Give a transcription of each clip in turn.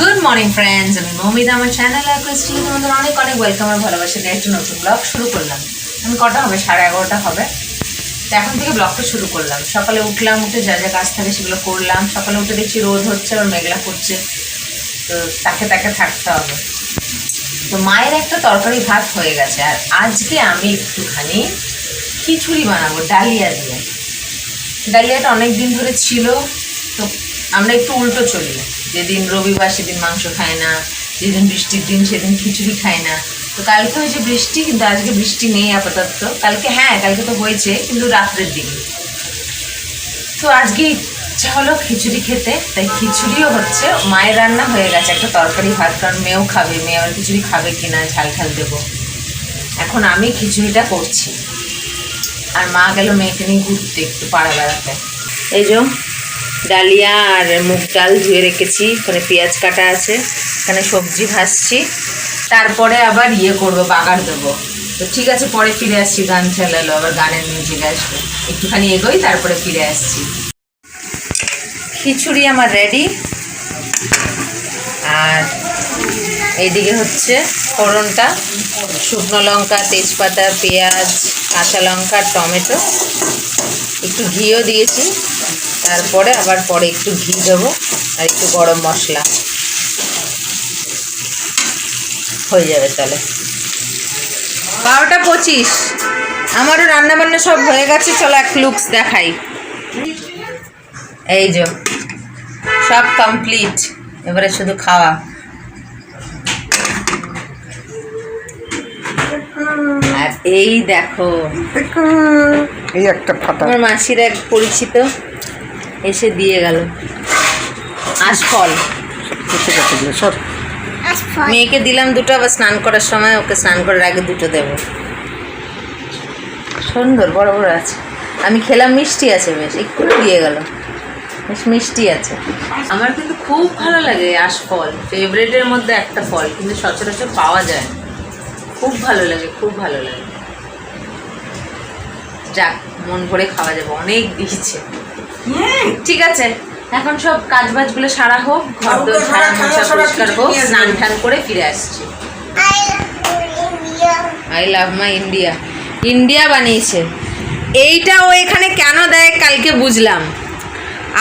Good morning friends আমি মৌমিতা, আমার channel আর Christie তোমাদের অনেক অনেক ওয়েলকাম আর ভালোবাসা দিয়ে একটা নতুন ব্লগ শুরু করলাম। আমি কটা হবে? সাড়ে এগারোটা হবে। তো এখন থেকে ব্লগটা শুরু করলাম। সকালে উঠলাম, উঠে যা যা কাজ থাকে সেগুলো করলাম। সকালে উঠে দেখছি রোদ হচ্ছে আর মেঘলা করছে। তো তাকে তাকে থাকতে হবে। তো মায়ের একটা তরকারি ভাত হয়ে গেছে। আর আজকে আমি একটুখানি খিচুড়ি বানাবো, ডালিয়া দিয়ে। ডালিয়াটা অনেক দিন ধরে ছিল, তো আমরা একটু উল্টো চলি। যেদিন রবিবার সেদিন মাংস খায় না, যেদিন বৃষ্টির দিন সেদিন খিচুড়ি খায় না। তো কালকে হয়েছে বৃষ্টি, কিন্তু আজকে বৃষ্টি নেই আপাতত। কালকে হ্যাঁ কালকে তো হয়েছে, কিন্তু রাত্রের দিকে তো আজকে ইচ্ছা হলো খিচুড়ি খেতে, তাই খিচুড়িও হচ্ছে, মায়ের রান্না হয়ে গেছে, একটা তরকারি ভাত, কারণ মেয়েও খাবে, মেয়ে আবার খিচুড়ি খাবে কিনা, ঝাল ঝাল দেবো। এখন আমি খিচুড়িটা করছি। আর মা গেল মেয়েকে নিয়ে ঘুরতে একটু পাড়া বেড়াতে। এই যে ডালিয়া আর মুগ ডাল ধুয়ে রেখেছি। ওখানে পেঁয়াজ কাটা আছে। এখানে সবজি ভাজছি। তারপরে আবার ইয়ে করব, বাগার দেবো। তো ঠিক আছে, পরে ফিরে আসছি গান চালালো আবার গানের মিউজিক আসবে। একটুখানি এগোই, তারপরে ফিরে আসছি। খিচুড়ি আমার রেডি আর এইদিকে হচ্ছে ফোড়নটা। শুকনো লঙ্কা, তেজপাতা, পেঁয়াজ, কাঁচা লঙ্কা, টমেটো। একটু ঘিও দিয়েছি। তারপরে আবার পরে একটু ঘি দেবো আর একটু গরম মশলা। হয়ে যাবে তাহলে। বারোটা পঁচিশ। আমারও রান্না বান্না সব হয়ে গেছে চলো এক লুকস দেখাই। এই যে সব কমপ্লিট এবারে শুধু খাওয়া। আর এই দেখো এই একটা ফাটা। আমার মাসির এক পরিচিত। এসে দিয়ে গেল। আশফল সর। মেয়েকে দিলাম দুটো আবার স্নান করার সময় ওকে স্নান করার আগে দুটো দেব। সুন্দর বড় বড় আছে। আমি খেলাম মিষ্টি আছে বেশ। একটু দিয়ে গেল। বেশ মিষ্টি আছে। আমার কিন্তু খুব ভালো লাগে আশফল ফেভারেটের মধ্যে একটা ফল কিন্তু সচরাচর পাওয়া যায় না। খুব ভালো লাগে খুব ভালো লাগে। যাক মন ভরে খাওয়া যাবে। অনেক দিয়েছে। ঠিক আছে। এখন সব কাজ বাজগুলো সারা হোক ঘর দোর সারা মোছা পরিষ্কার হোক স্নান টান করে ফিরে আসছি। I love my India. India বানিয়েছে। এইটা ও এখানে কেন দেয় কালকে বুঝলাম।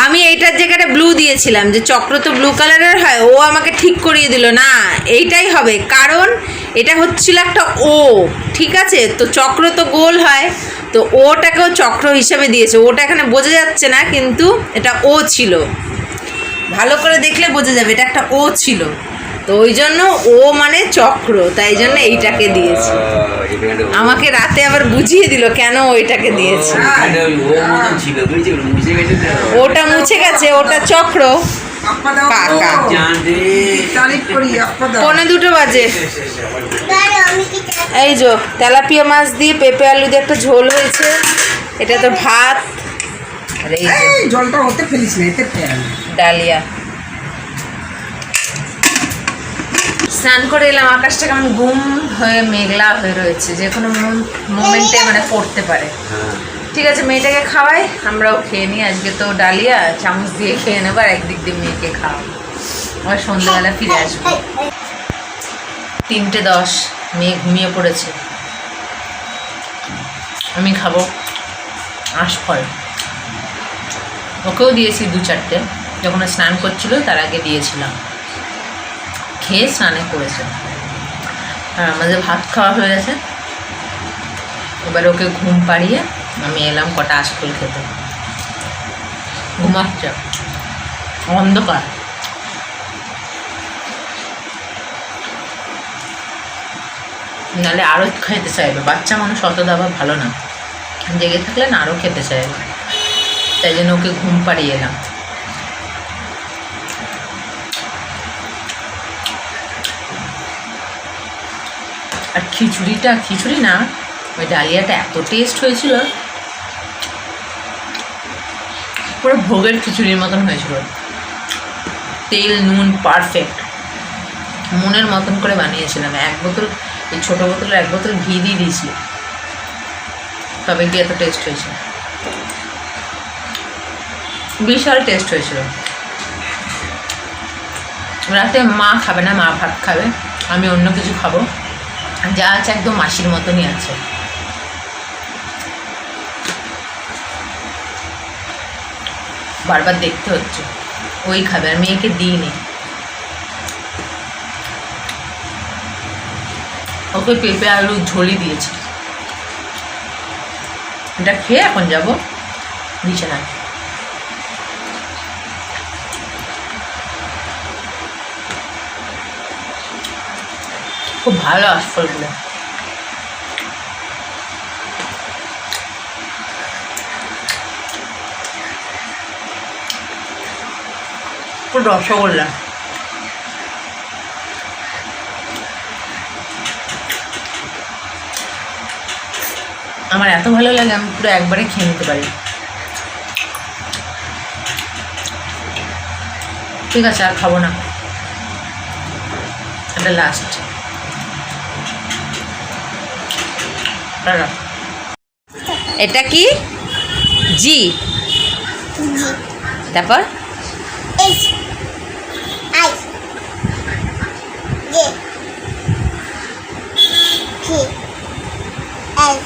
আমি এইটার জায়গাটা ব্লু দিয়েছিলাম যে চক্র তো ব্লু কালারের হয় ও আমাকে ঠিক করিয়ে দিল। না এইটাই হবে। কারণ এটা হচ্ছিল একটা ও ঠিক আছে? তো চক্র তো গোল হয়। তো ওটাকেও চক্র হিসেবে দিয়েছে ওটা এখানে বোঝা যাচ্ছে না কিন্তু এটা ও ছিল ভালো করে দেখলে বোঝা যাবে এটা একটা ও ছিল তো ওই জন্য ও মানে চক্র তাই জন্য এইটাকে দিয়েছে আমাকে রাতে আবার বুঝিয়ে দিল কেন ওইটাকে দিয়েছে ওটা মুছে গেছে ওটা চক্র পৌনে দুটো বাজে। এই যো তেলাপিয়া মাছ দিয়ে পেঁপে আলু দিয়ে একটা ঝোল হয়েছে। এটা তো ভাত। আর এই জলটা হতে ফেলিস না এতে ডালিয়া। স্নান করে এলাম আকাশটা কেমন গুম হয়ে মেঘলা হয়ে রয়েছে। যে কোনো মোমেন্টে মানে পড়তে পারে। ঠিক আছে, মেয়েটাকে খাওয়াই, আমরাও খেয়ে নিই। আজকে তো ডালিয়া, চামচ দিয়ে খেয়ে নেব আর একদিক দিয়ে মেয়েকে খাওয়াবো। আবার সন্ধ্যাবেলা ফিরে আসব। তিনটে দশ, মেয়ে ঘুমিয়ে পড়েছে। আমি খাব আশফল ওকেও দিয়েছি দু চারটে। যখন স্নান করছিল, তার আগে দিয়েছিলাম। খেয়ে স্নানে করেছে আর আমাদের ভাত খাওয়া হয়ে গেছে। এবার ওকে ঘুম পাড়িয়ে আমি এলাম, কটা আশফল খেতে। ঘুমাচ্ছে অন্ধকার। নাহলে আরও খেতে চাইবে। বাচ্চা মানুষ অত দাবা ভালো না। জেগে থাকলে না আরও খেতে চাইবে। তাই জন্য ওকে ঘুম পাড়িয়ে এলাম। আর খিচুড়িটা, খিচুড়ি না, ওই ডালিয়াটা এত টেস্ট হয়েছিল পুরো ভোগের খিচুড়ির মতন হয়েছিল। তেল, নুন পারফেক্ট মনের মতন করে বানিয়েছিলাম। এক বোতল, এই ছোটো বোতলের এক বোতল ঘি দিয়ে দিয়েছি। তবে গিয়ে এত টেস্ট হয়েছিল বিশাল টেস্ট হয়েছিল। রাতে মা খাবে না, মা ভাত খাবে। আমি অন্য কিছু খাব। যা আছে একদম মাসির মতনই আছে। বারবার দেখতে হচ্ছে। ওই খাবে, আর মেয়েকে দিইনি। ওকে পেঁপে, আলু ঝোলি দিয়েছি। এটা খেয়ে এখন যাব বিছানায়। খুব ভালো আশফলগুলো রসগোল্লা আমার এত ভালো লাগে আমি পুরো একবারে খেয়ে নিতে পারি। ঠিক আছে আর খাব না। এটা লাস্ট এটা কি? জি। তারপর H I J K L.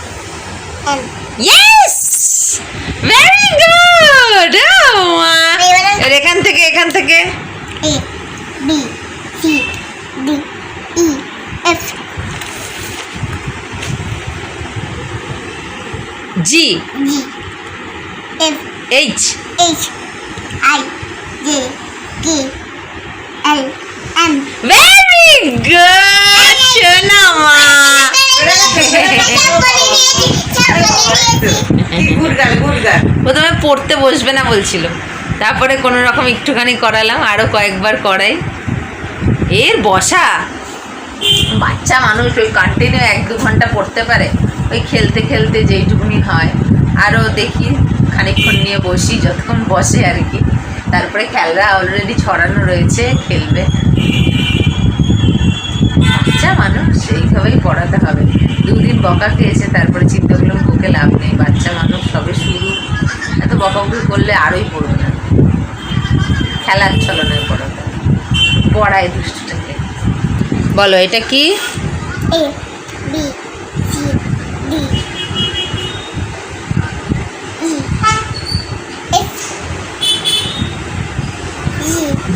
M. Yes very good এবারে- এখান থেকে এখান থেকে? A B C D E F. G G. F. H H. I. J. K. L. M. Very প্রথমে পড়তে বসবে না বলছিল। তারপরে কোনো রকম একটুখানি করালাম আরও কয়েকবার করাই। এর বসা? বাচ্চা মানুষ ওই কন্টিনিউ এক দু ঘণ্টা পড়তে পারে। ওই খেলতে খেলতে যেইটুকুনি হয়। আরও দেখি, খানিকক্ষণ নিয়ে বসি, যতক্ষণ বসে আর কি। তারপরে খেলরা অলরেডি ছড়ানো রয়েছে, খেলবে। বাচ্চা মানুষ সেইভাবেই পড়াতে হবে। দুদিন বকা খেয়েছে তারপরে চিন্তা করলাম বকে লাভ নেই বাচ্চা মানুষ সবে শুরু। এত বকাবকি করলে আরোই পড়বে না। খেলার ছলনায় পড়াতে পড়ায় দুষ্টটাকে। বলো এটা কি? E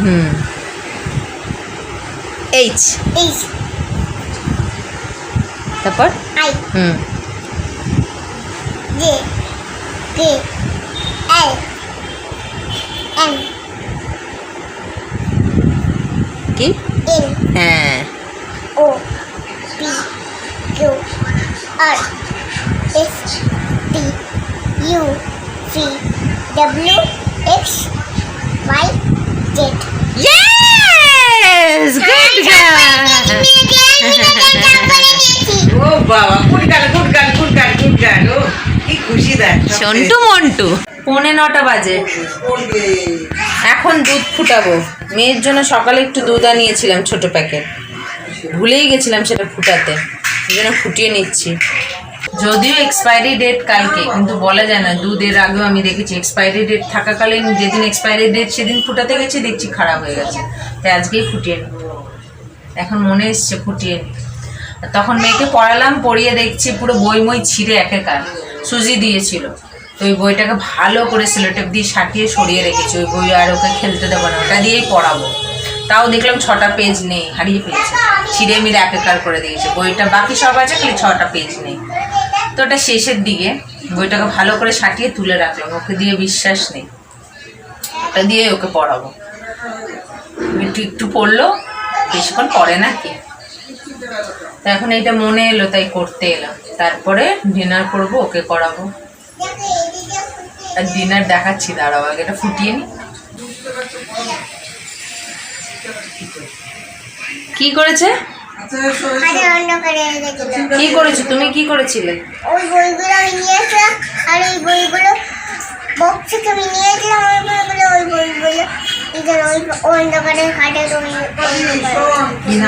হুম। এইচ H তারপর I hmm J K L M কি N হ্যাঁ O P Q R S T U V W X Y Z yes খুশি দেখ সন্টু মন্টু। পৌনে নটা বাজে। এখন দুধ ফুটাবো। মেয়ের জন্য সকালে একটু দুধ আনিয়েছিলাম ছোট প্যাকেট। ভুলেই গেছিলাম সেটা ফুটাতে। এই জন্য ফুটিয়ে নিচ্ছি। যদিও এক্সপায়ারি ডেট কালকে কিন্তু বলা যায় না দুধের আগেও আমি দেখেছি। এক্সপায়ারি ডেট থাকাকালীন যেদিন এক্সপায়ারি ডেট সেদিন ফুটাতে গেছি দেখছি খারাপ হয়ে গেছে। তাই আজকেই ফুটিয়ে এখন মনে এসছে ফুটিয়ে তখন মেয়েকে পড়ালাম পড়িয়ে দেখছি পুরো বই মই ছিঁড়ে একেকার। সুজি দিয়েছিল। তো ওই বইটাকে ভালো করে সেলোটেপ দিয়ে সাটিয়ে সরিয়ে রেখেছি। ওই বই আর ওকে খেলতে দেবো না, ওটা দিয়েই পড়াবো। তাও দেখলাম ছটা পেজ নেই, হারিয়ে ফেলেছে। ছিঁড়ে মিরে একাকার করে দিয়েছে। বইটা বাকি সব আছে, খালি ছটা পেজ নেই। তো ওটা শেষের দিকে বইটাকে ভালো করে সাটিয়ে তুলে রাখলাম। ওকে দিয়ে বিশ্বাস নেই। ওটা দিয়ে ওকে পড়াবো। একটু একটু পড়ল, বেশিক্ষণ পড়ে না কি? তা এখন এইটা মনে এলো, তাই করতে এলাম। তারপরে ডিনার করব, ওকে করাবো। আর ডিনার দেখাচ্ছি, দাঁড়াও আগে, এটা ফুটিয়ে নি। কি করেছে? কি করেছ? তুমি কি করেছিলে? ওই বইগুলো নিয়েছিলাম আর ওই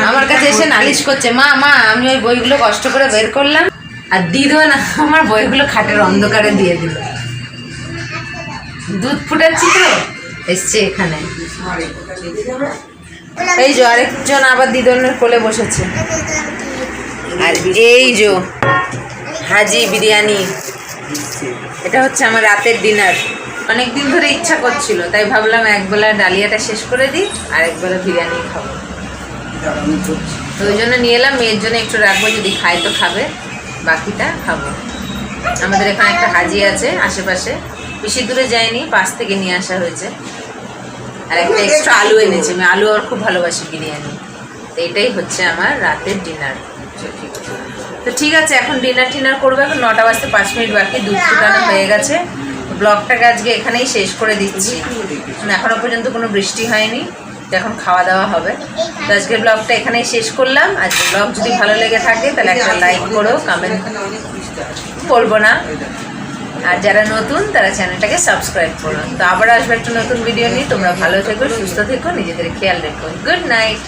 আমার কাছে এসে নালিশ করছে, মা মা, আমি ওই বইগুলো কষ্ট করে বের করলাম, আর দিদ না, আমার বইগুলো খাটের অন্ধকারে দিয়ে দিল। দুধ ফুটাচ্ছি তো, এসছে এখানে। এই যে আরেকজন আবার দিদনের কোলে বসেছে। আর এই যে হাজি বিরিয়ানি, এটা হচ্ছে আমার রাতের ডিনার অনেক দিন ধরে ইচ্ছা করছিল, তাই ভাবলাম একবেলা ডালিয়াটা শেষ করে দিই, আর একবেলা বিরিয়ানি খাব। ওই জন্য নিয়ে এলাম, মেয়ের জন্য একটু রাখব, যদি খাই তো খাবে, বাকিটা খাব। আমাদের এখানে একটা হাজি আছে আশেপাশে, বেশি দূরে যায়নি, পাশ থেকে নিয়ে আসা হয়েছে। আর একটা এক্সট্রা আলু এনেছে, আমি আলু আর খুব ভালোবাসি বিরিয়ানি। তো এটাই হচ্ছে আমার রাতের ডিনার তো ঠিক আছে, এখন ডিনার টিনার করব, এখন নটা বাজতে পাঁচ মিনিট বাকি, দুধ ফুটানো হয়ে গেছে। ব্লগটাকে আজকে এখানেই শেষ করে দিচ্ছি? এখনও পর্যন্ত কোনো বৃষ্টি হয়নি এখন খাওয়া দাওয়া হবে। তো আজকের ব্লগটা এখানেই শেষ করলাম। আজকে ব্লগ যদি ভালো লেগে থাকে তাহলে একটা লাইক করো কমেন্ট করব না। আর যারা নতুন তারা চ্যানেলটাকে সাবস্ক্রাইব করো। তো আবার আসবে একটা নতুন ভিডিও নিয়ে। তোমরা ভালো থেকো সুস্থ থেকো নিজেদের খেয়াল রেখো। Good night